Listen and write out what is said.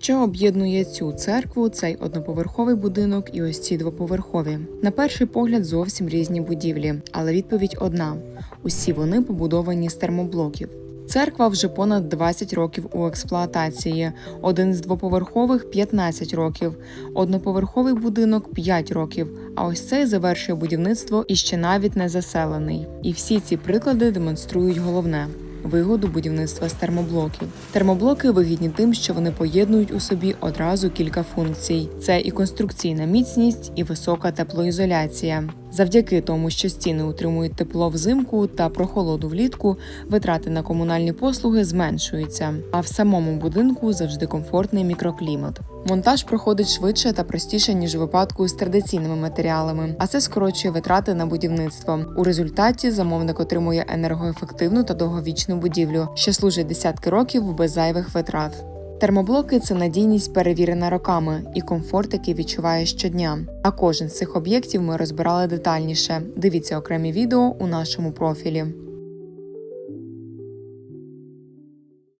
Що об'єднує цю церкву, цей одноповерховий будинок і ось ці двоповерхові? На перший погляд зовсім різні будівлі, але відповідь одна: усі вони побудовані з термоблоків. Церква вже понад 20 років у експлуатації, один з двоповерхових 15 років, одноповерховий будинок 5 років. А ось цей завершує будівництво і ще навіть не заселений. І всі ці приклади демонструють головне. Вигоду будівництва з термоблоків. Термоблоки вигідні тим, що вони поєднують у собі одразу кілька функцій: це і конструкційна міцність, і висока теплоізоляція. Завдяки тому, що стіни утримують тепло взимку та прохолоду влітку, витрати на комунальні послуги зменшуються. А в самому будинку завжди комфортний мікроклімат. Монтаж проходить швидше та простіше ніж у випадку з традиційними матеріалами, а це скорочує витрати на будівництво. У результаті замовник отримує енергоефективну та довговічну будівлю, що служить десятки років без зайвих витрат. Термоблоки це надійність перевірена роками і комфорт, який відчуває щодня. А кожен з цих об'єктів ми розбирали детальніше. Дивіться окремі відео у нашому профілі.